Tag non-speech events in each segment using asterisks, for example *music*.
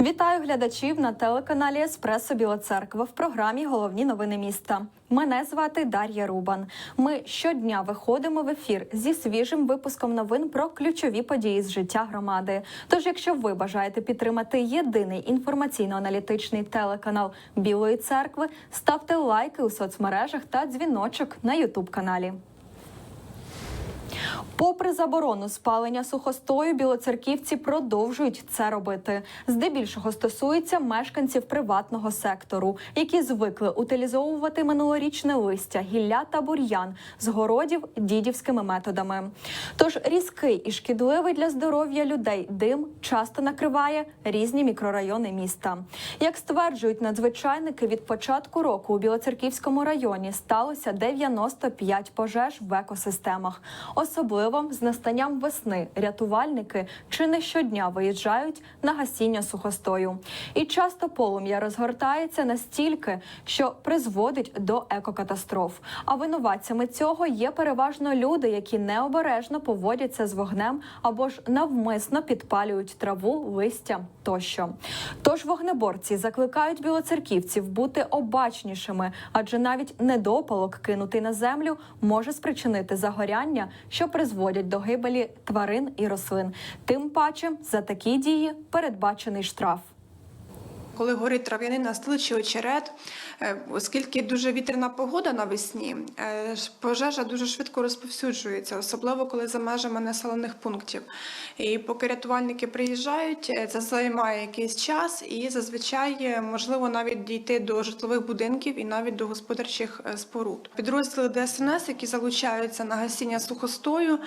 Вітаю глядачів на телеканалі Еспресо Біла Церква в програмі Головні новини міста. Мене звати Дар'я Рубан. Ми щодня виходимо в ефір зі свіжим випуском новин про ключові події з життя громади. Тож, якщо ви бажаєте підтримати єдиний інформаційно-аналітичний телеканал Білої церкви, ставте лайки у соцмережах та дзвіночок на Ютуб каналі. Попри заборону спалення сухостою, білоцерківці продовжують це робити. Здебільшого стосується мешканців приватного сектору, які звикли утилізовувати минулорічне листя, гілля та бур'ян з городів дідівськими методами. Тож різкий і шкідливий для здоров'я людей дим часто накриває різні мікрорайони міста. Як стверджують надзвичайники, від початку року у Білоцерківському районі сталося 95 пожеж в екосистемах. Особливо з настанням весни рятувальники чи не щодня виїжджають на гасіння сухостою. І часто полум'я розгортається настільки, що призводить до екокатастроф. А винуватцями цього є переважно люди, які необережно поводяться з вогнем або ж навмисно підпалюють траву, листя тощо. Тож вогнеборці закликають білоцерківців бути обачнішими, адже навіть недопалок кинутий на землю може спричинити загоряння, що призводять до гибелі тварин і рослин. Тим паче за такі дії передбачений штраф. Коли горить трав'яний настил чи очерет, оскільки дуже вітряна погода навесні, е, пожежа дуже швидко розповсюджується, особливо коли за межами населених пунктів. І поки рятувальники приїжджають, е, це займає якийсь час, і зазвичай е, можливо навіть дійти до житлових будинків і навіть до господарчих е, споруд. Підрозділи ДСНС, які залучаються на гасіння сухостою,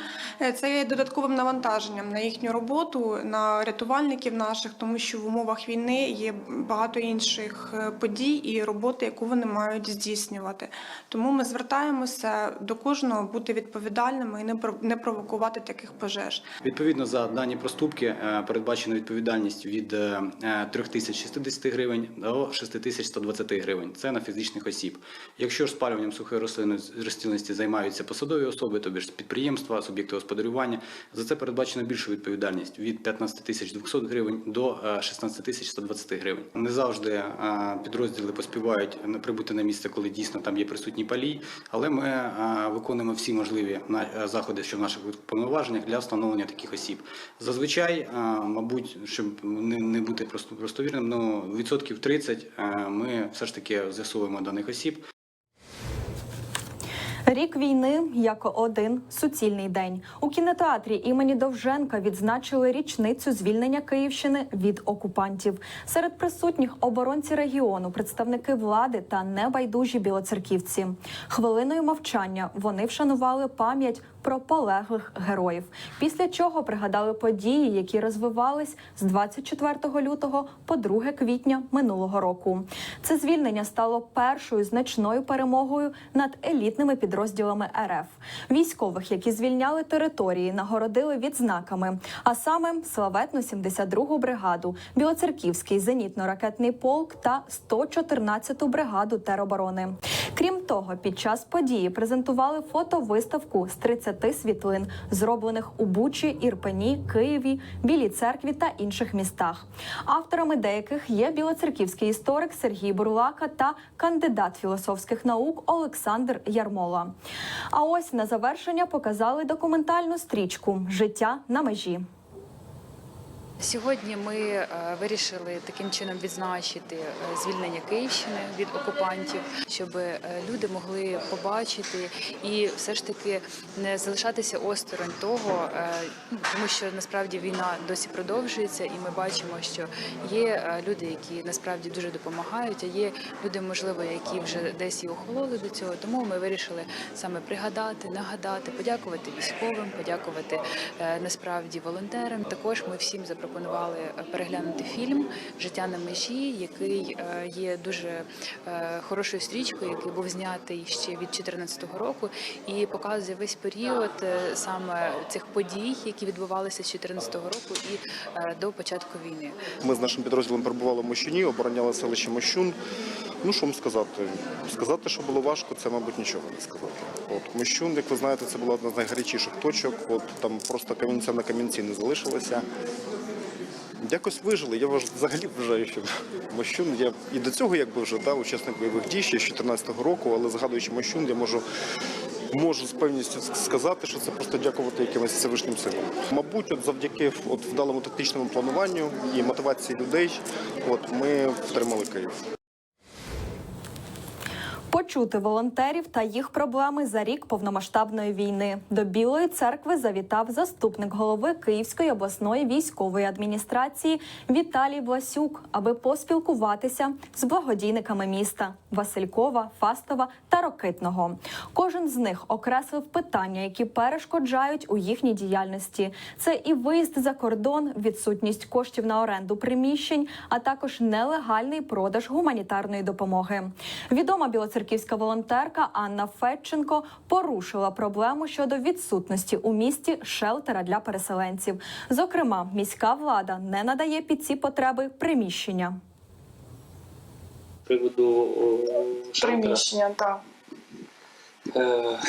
е, це є додатковим навантаженням на їхню роботу, на рятувальників наших, тому що в умовах війни є багато інших е, подій і роботи, яку вони мають здійснювати. Тому ми звертаємося до кожного бути відповідальними і не про- не провокувати таких пожеж. Відповідно за дані проступки е, передбачена відповідальність від е, е, 3060 гривень до 6120 гривень. Це на фізичних осіб. Якщо ж спалюванням сухої рослинності займаються посадові особи, тобі ж підприємства, суб'єкти господарювання, за це передбачена більша відповідальність від 15200 гривень до е, 16120 гривень. Не завжди е, підрозділи поспівають на- прибути на місце, коли дійсно там є присутній палій, але ми е, виконуємо всі можливі е, заходи, що в наших повноваженнях для встановлення таких осіб. Зазвичай, е, мабуть, щоб не, бути просто простовірним, ну відсотків 30 е, ми все ж таки з'ясовуємо даних осіб. Рік війни як один суцільний день у кінотеатрі імені Довженка відзначили річницю звільнення Київщини від окупантів. Серед присутніх оборонці регіону, представники влади та небайдужі білоцерківці. Хвилиною мовчання вони вшанували пам'ять про полеглих героїв. Після чого пригадали події, які розвивались з 24 лютого по 2 квітня минулого року. Це звільнення стало першою значною перемогою над елітними підрозділами РФ. Військових, які звільняли території, нагородили відзнаками, а саме славетну 72-гу бригаду, Білоцерківський зенітно-ракетний полк та 114-ту бригаду тероборони. Крім того, під час події презентували фотовиставку з 30 світлин, зроблених у Бучі, Ірпені, Києві, Білій церкві та інших містах. Авторами деяких є білоцерківський історик Сергій Бурлака та кандидат філософських наук Олександр Ярмола. А ось на завершення показали документальну стрічку Життя на межі. Сьогодні ми е, вирішили таким чином відзначити е, звільнення Київщини від окупантів, щоб е, люди могли побачити і все ж таки не залишатися осторонь того, ну, тому що насправді війна досі продовжується, і ми бачимо, що є люди, які насправді дуже допомагають, а є люди, можливо, які вже десь і охололи до цього. Тому ми вирішили саме пригадати, нагадати, подякувати військовим, подякувати насправді волонтерам. Також ми всім запропонували е, переглянути фільм Життя на межі, який е, є дуже е, хорошою стрічкою, який був знятий ще від 2014 року, і показує весь період е, саме цих подій, які відбувалися з 2014 року і до початку війни. Ми з нашим підрозділом перебували в Мощуні, обороняли селище Мощун. Ну що вам сказати? Сказати, що було важко, це, мабуть, нічого не сказати. От Мощун, як ви знаєте, це була одна з найгарячіших точок. От там просто камінця на камінці не залишилося. Якось вижили. Я взагалі вважаю, що *laughs* Мощун, я і до цього якби вже да, учасник бойових дій ще з 14-го року, але згадуючи Мощун, я можу. Можу з певністю сказати, що це просто дякувати якимось Всевишнім силам. Мабуть, от завдяки от вдалому тактичному плануванню і мотивації людей, от ми втримали Київ. Почути волонтерів та їх проблеми за рік повномасштабної війни до Білої церкви завітав заступник голови Київської обласної військової адміністрації Віталій Власюк, аби поспілкуватися з благодійниками міста Василькова, Фастова та Рокитного. Кожен з них окреслив питання, які перешкоджають у їхній діяльності. Це і виїзд за кордон, відсутність коштів на оренду приміщень, а також нелегальний продаж гуманітарної допомоги. Відома білоцерківська волонтерка Анна Федченко порушила проблему щодо відсутності у місті шелтера для переселенців. Зокрема, міська влада не надає під ці потреби приміщення. Приводу приміщення, так. Е,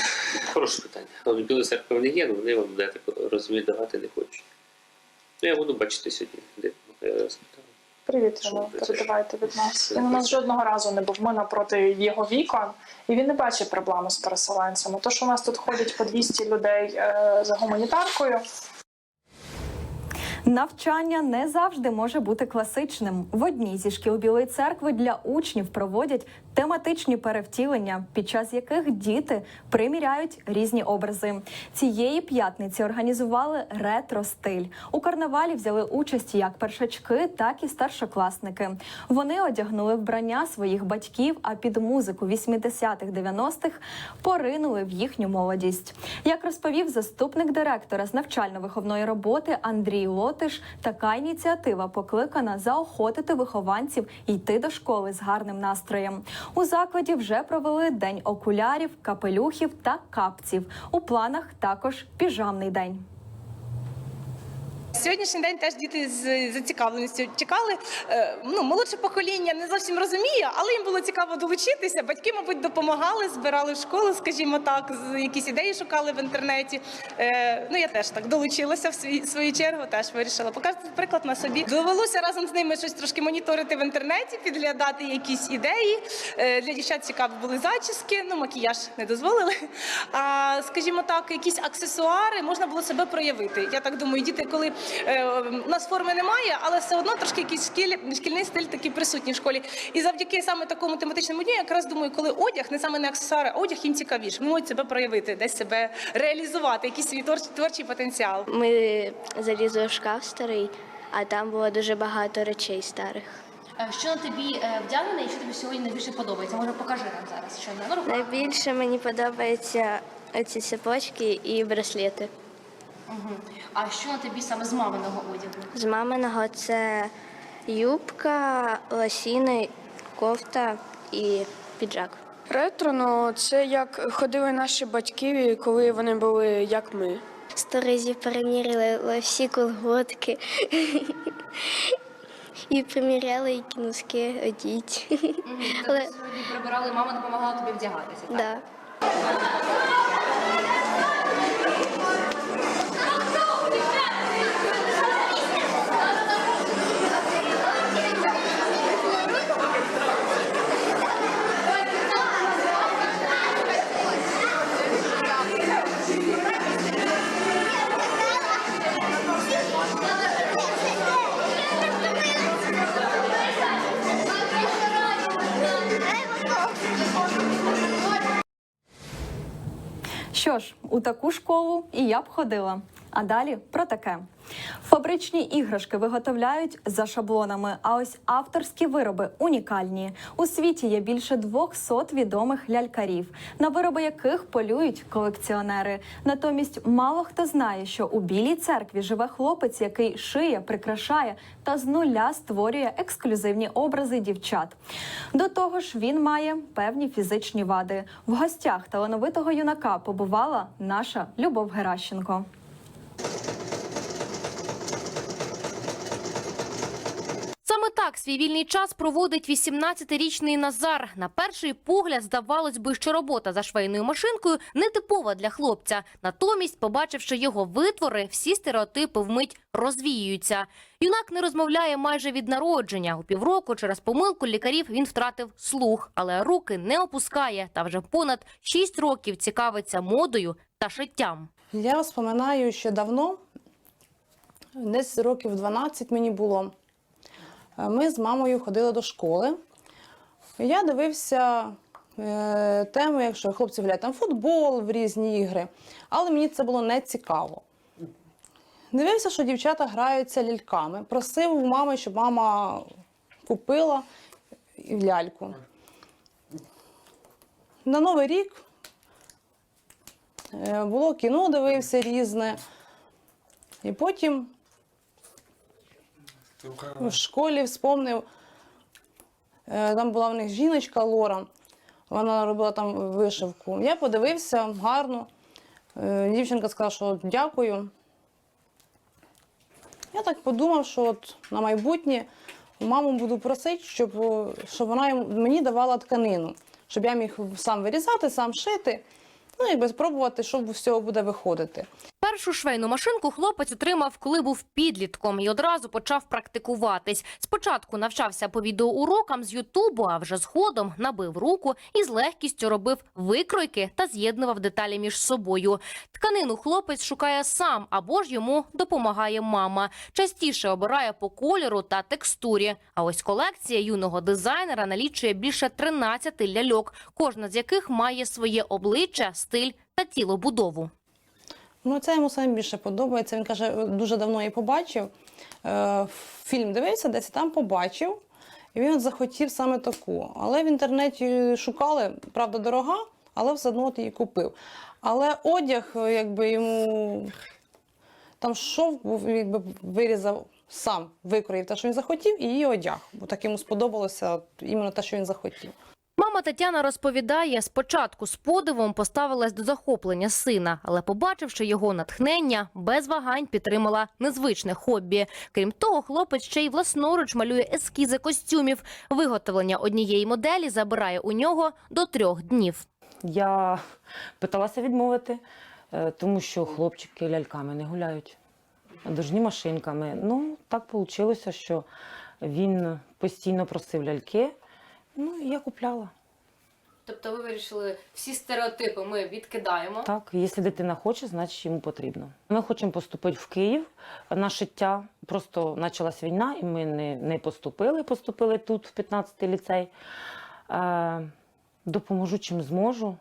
хороше питання. Білої церкви не є, але вони вам я так розумію, давати не хочуть. Ну, я буду бачити сьогодні. Де я спитаю. Привіт, передавайте від нас. Він у нас жодного разу не був. Ми напроти його вікон, і він не бачить проблеми з переселенцями. То, що у нас тут ходять по 200 людей е, за гуманітаркою, Навчання не завжди може бути класичним. В одній зі шкіл Білої церкви для учнів проводять тематичні перевтілення, під час яких діти приміряють різні образи. Цієї п'ятниці організували ретро-стиль. У карнавалі взяли участь як першачки, так і старшокласники. Вони одягнули вбрання своїх батьків, а під музику 80-х, 90-х поринули в їхню молодість. Як розповів заступник директора з навчально-виховної роботи Андрій Лотиш, така ініціатива покликана заохотити вихованців йти до школи з гарним настроєм. У закладі вже провели день окулярів, капелюхів та капців. У планах також піжамний день. Сьогоднішній день теж діти з зацікавленістю чекали. Е, Ну, молодше покоління не зовсім розуміє, але їм було цікаво долучитися. Батьки, мабуть, допомагали, збирали в школу, скажімо так, якісь ідеї шукали в інтернеті. Е, Ну, я теж так долучилася в свій, свою чергу, теж вирішила показати приклад на собі. Довелося разом з ними щось трошки моніторити в інтернеті, підглядати якісь ідеї. Е, Для дівчат цікаві були зачіски, ну макіяж не дозволили. А скажімо так, якісь аксесуари можна було себе проявити. Я так думаю, діти, коли у нас форми немає, але все одно трошки якийсь шкіль, шкільний стиль такий присутній в школі. І завдяки саме такому тематичному дню, я якраз думаю, коли одяг, не саме не аксесуари, а одяг їм цікавіше. Вони можуть себе проявити, десь себе реалізувати, якийсь свій творчий, творчий потенціал. Ми залізли в шкаф старий, а там було дуже багато речей старих. Е, Що на тобі е, вдягнене і що тобі сьогодні найбільше подобається? Може, покажи нам зараз, що на руках. Найбільше мені подобаються ці цепочки і браслети. А що на тобі саме з маминого одягу? З маминого це юбка, лосіни, кофта і піджак. Ретро, ну це як ходили наші батьки, коли вони були як ми. Сто разів переміряли всі колготки. І приміряли, які носки одіть. Але Тобто сьогодні прибирали, мама допомагала тобі вдягатися. так? да. У таку школу і я б ходила. А далі про таке. Фабричні іграшки виготовляють за шаблонами, а ось авторські вироби унікальні. У світі є більше 200 відомих лялькарів, на вироби яких полюють колекціонери. Натомість мало хто знає, що у білій церкві живе хлопець, який шиє, прикрашає та з нуля створює ексклюзивні образи дівчат. До того ж, він має певні фізичні вади. В гостях талановитого юнака побувала наша Любов Геращенко. Так свій вільний час проводить 18-річний Назар. На перший погляд здавалось би, що робота за швейною машинкою нетипова для хлопця. Натомість, побачивши його витвори, всі стереотипи вмить розвіюються. Юнак не розмовляє майже від народження. У півроку через помилку лікарів він втратив слух, але руки не опускає та вже понад 6 років цікавиться модою та шиттям. Я вспоминаю, що давно, десь років 12 мені було. Ми з мамою ходили до школи. Я дивився е, якщо хлопці гуляють там футбол в різні ігри, але мені це було не цікаво. Дивився, що дівчата граються ляльками. Просив у мами, щоб мама купила ляльку. На Новий рік Е, Було кіно, дивився різне. І потім в школі вспомнив, е, там була в них жіночка Лора, вона робила там вишивку. Я подивився гарно. Е, Дівчинка сказала, що дякую. Я так подумав, що от на майбутнє маму буду просити, щоб, щоб вона мені давала тканину, щоб я міг сам вирізати, сам шити. Ну, якби спробувати, що з цього буде виходити. Першу швейну машинку хлопець отримав, коли був підлітком, і одразу почав практикуватись. Спочатку навчався по відеоурокам з Ютубу, а вже згодом набив руку і з легкістю робив викройки та з'єднував деталі між собою. Тканину хлопець шукає сам або ж йому допомагає мама. Частіше обирає по кольору та текстурі. А ось колекція юного дизайнера налічує більше 13 ляльок, кожна з яких має своє обличчя, стиль та тілобудову. Ну, це йому саме більше подобається. Він каже, дуже давно її побачив. Е, Фільм дивився, десь там побачив. І він захотів саме таку. Але в інтернеті шукали, правда, дорога, але все одно от її купив. Але одяг, е, якби йому там шов був, якби вирізав сам, викроїв те, що він захотів, і її одяг. Бо так йому сподобалося іменно те, що він захотів. Мама Тетяна розповідає, спочатку з подивом поставилась до захоплення сина, але побачивши його натхнення, без вагань підтримала незвичне хобі. Крім того, хлопець ще й власноруч малює ескізи костюмів. Виготовлення однієї моделі забирає у нього до трьох днів. Я питалася відмовити, е, тому що хлопчики ляльками не гуляють, дожні машинками. Ну, так вийшло, що він постійно просив ляльки, ну я купляла. Тобто, ви вирішили всі стереотипи ми відкидаємо. Так, якщо дитина хоче, значить йому потрібно. Ми хочемо поступити в Київ на шиття. Просто почалась війна, і ми не, не поступили. Поступили тут, в 15-й ліцей. Е, допоможу чим зможу.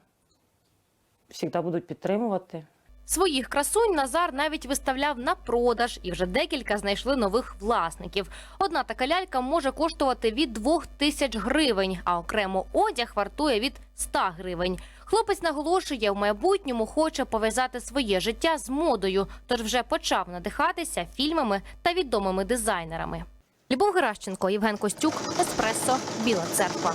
Всі будуть підтримувати. Своїх красунь Назар навіть виставляв на продаж, і вже декілька знайшли нових власників. Одна така лялька може коштувати від двох тисяч гривень, а окремо одяг вартує від 100 гривень. Хлопець наголошує, в майбутньому хоче пов'язати своє життя з модою, тож вже почав надихатися фільмами та відомими дизайнерами. Любов Геращенко, Євген Костюк, Еспресо, Біла Церква.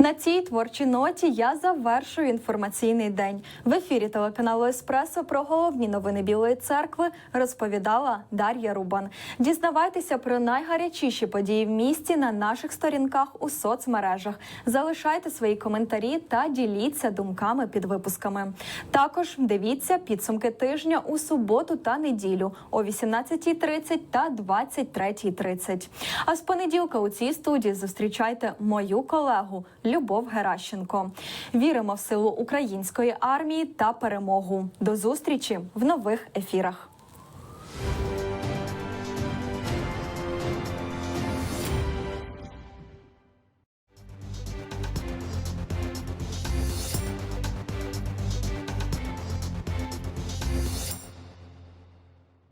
На цій творчій ноті я завершую інформаційний день. В ефірі телеканалу Еспресо про головні новини Білої церкви розповідала Дар'я Рубан. Дізнавайтеся про найгарячіші події в місті на наших сторінках у соцмережах. Залишайте свої коментарі та діліться думками під випусками. Також дивіться підсумки тижня у суботу та неділю о 18.30 та 23.30. А з понеділка у цій студії зустрічайте мою колегу Любов Геращенко. Віримо в силу української армії та перемогу. До зустрічі в нових ефірах.